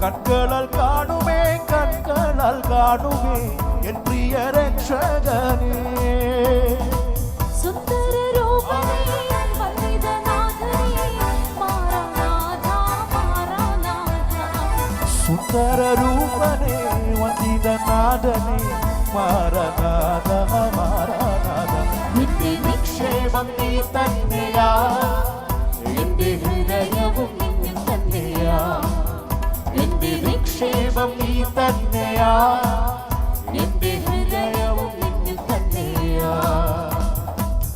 கண்களால் காணுமே கண்களால் காணுமே என் பிரிய ரட்சகனே. சுந்தர ரூபனே வந்தித நாதனே மாரநாத மாரநாத நிக்ஷேமம் நீ தன்னையா നിക്ഷേപം നീ തന്നെയാ.